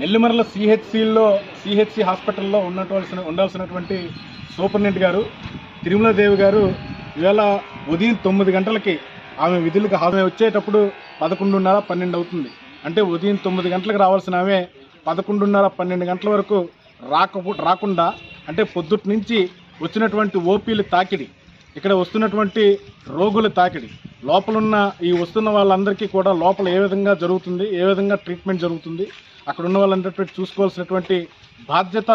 Nellimarla సిహెచ్సిలో CHC హాస్పిటల్లో ఉన్నటువంటి ఉండాల్సినటువంటి సూపరింటెండెంట్ గారు తిరుమలదేవి గారు ఇవాళ ఉదయం తొమ్మిది గంటలకి ఆమె విధులకు హాజరు వచ్చేటప్పుడు పదకొండున్నర పన్నెండు అవుతుంది. అంటే ఉదయం తొమ్మిది గంటలకు రావాల్సిన ఆమె పదకొండున్నర పన్నెండు గంటల వరకు రాక రాకుండా అంటే పొద్దుటి నుంచి వచ్చినటువంటి ఓపీలు తాకిడి ఇక్కడ వస్తున్నటువంటి రోగుల తాకిడి లోపలున్న ఈ వస్తున్న వాళ్ళందరికీ కూడా లోపల ఏ విధంగా జరుగుతుంది ఏ విధంగా ట్రీట్మెంట్ జరుగుతుంది అక్కడ ఉన్న వాళ్ళందరిపై చూసుకోవాల్సినటువంటి బాధ్యత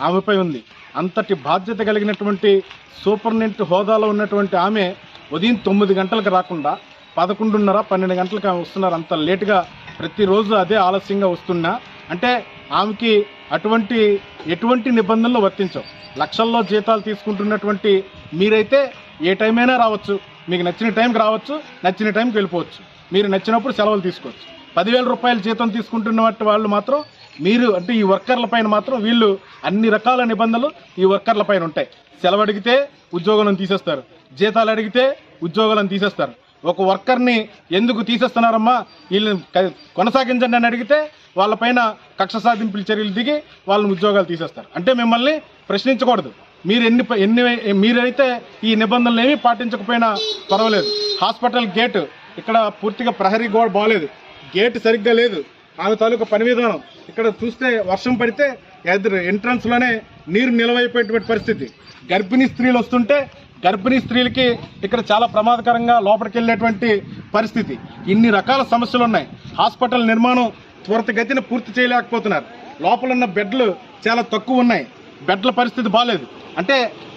ఆమెపై ఉంది. అంతటి బాధ్యత కలిగినటువంటి సూపరింటెండెంట్ హోదాలో ఉన్నటువంటి ఆమె ఉదయం తొమ్మిది గంటలకు రాకుండా పదకొండున్నర పన్నెండు గంటలకు ఆమె వస్తున్నారు. అంత లేటుగా ప్రతిరోజు అదే ఆలస్యంగా వస్తున్నా. అంటే ఆమెకి అటువంటి ఎటువంటి నిబంధనలు వర్తించవు. లక్షల్లో జీతాలు తీసుకుంటున్నటువంటి మీరైతే ఏ టైం అయినా రావచ్చు. మీకు నచ్చిన టైంకి రావచ్చు నచ్చిన టైంకి వెళ్ళిపోవచ్చు. మీరు నచ్చినప్పుడు సెలవులు తీసుకోవచ్చు. పదివేల రూపాయల జీతం తీసుకుంటున్నటువంటి వాళ్ళు మాత్రం మీరు అంటే ఈ వర్కర్ల పైన మాత్రం వీళ్ళు అన్ని రకాల నిబంధనలు ఈ వర్కర్ల పైన ఉంటాయి. సెలవు అడిగితే ఉద్యోగులను తీసేస్తారు. జీతాలు అడిగితే ఉద్యోగులను తీసేస్తారు. ఒక వర్కర్ని ఎందుకు తీసేస్తున్నారమ్మా? వీళ్ళని కొనసాగించండి అని అడిగితే వాళ్ళపైన కక్ష సాధింపుల చర్యలు దిగి వాళ్ళని ఉద్యోగాలు తీసేస్తారు. అంటే మిమ్మల్ని ప్రశ్నించకూడదు. మీరు ఎన్ని ఎన్ని మీరైతే ఈ నిబంధనలు ఏమీ పాటించకపోయినా పర్వాలేదు. హాస్పిటల్ గేటు ఇక్కడ పూర్తిగా ప్రహరీ గోడ బాగలేదు గేట్ సరిగ్గా లేదు. ఆమె తాలూకా పని విధానం. ఇక్కడ చూస్తే వర్షం పడితే ఎదురు ఎంట్రన్స్లోనే నీరు నిలవైపోయేటువంటి పరిస్థితి. గర్భిణీ స్త్రీలు వస్తుంటే గర్భిణీ స్త్రీలకి ఇక్కడ చాలా ప్రమాదకరంగా లోపలికి వెళ్ళేటువంటి పరిస్థితి. ఇన్ని రకాల సమస్యలు ఉన్నాయి. హాస్పిటల్ నిర్మాణం త్వరితగతిన పూర్తి చేయలేకపోతున్నారు. లోపల ఉన్న బెడ్లు చాలా తక్కువ ఉన్నాయి. బెడ్ల పరిస్థితి బాగాలేదు అంటే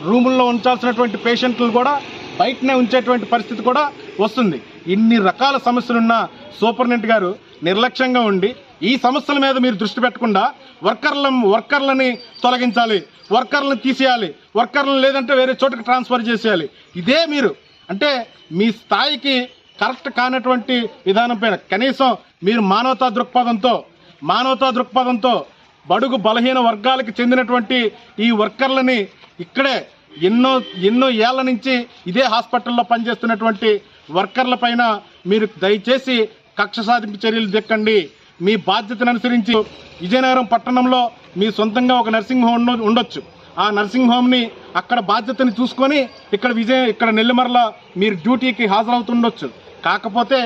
రూముల్లో ఉంచాల్సినటువంటి పేషెంట్లు కూడా బయటనే ఉంచేటువంటి పరిస్థితి కూడా వస్తుంది. ఇన్ని రకాల సమస్యలున్న సూపరింటెండెంట్ గారు నిర్లక్ష్యంగా ఉండి ఈ సమస్యల మీద మీరు దృష్టి పెట్టకుండా వర్కర్ల వర్కర్లని తొలగించాలి. వర్కర్లను తీసేయాలి. వర్కర్లను లేదంటే వేరే చోటుకి ట్రాన్స్ఫర్ చేసేయాలి. ఇదే మీరు. అంటే మీ స్థాయికి కరెక్ట్ కానటువంటి విధానం పైన కనీసం మీరు మానవతా దృక్పథంతో మానవతా దృక్పథంతో బడుగు బలహీన వర్గాలకు చెందినటువంటి ఈ వర్కర్లని ఇక్కడే ఎన్నో ఎన్నో ఏళ్ళ నుంచి ఇదే హాస్పిటల్లో పనిచేస్తున్నటువంటి వర్కర్ల పైన మీరు దయచేసి కక్ష సాధింపు చర్యలు దక్కండి మీ బాధ్యతను అనుసరించి విజయనగరం పట్టణంలో మీ సొంతంగా ఒక నర్సింగ్ హోమ్ ఉండొచ్చు. ఆ నర్సింగ్ హోమ్ని అక్కడ బాధ్యతని చూసుకొని ఇక్కడ విజయ ఇక్కడ నెల్లిమర్ల మీరు డ్యూటీకి హాజరవుతుండొచ్చు. కాకపోతే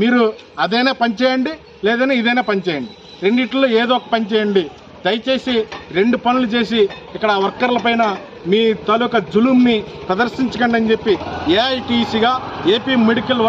మీరు అదైనా పనిచేయండి లేదైనా ఇదైనా పనిచేయండి రెండిట్లో ఏదో ఒక పని చేయండి. దయచేసి రెండు పనులు చేసి ఇక్కడ ఆ వర్కర్ల పైన మీ తాలూకా జులుంని ప్రదర్శించకండి అని చెప్పి ఏఐటీసీగా ఏపీ మెడికల్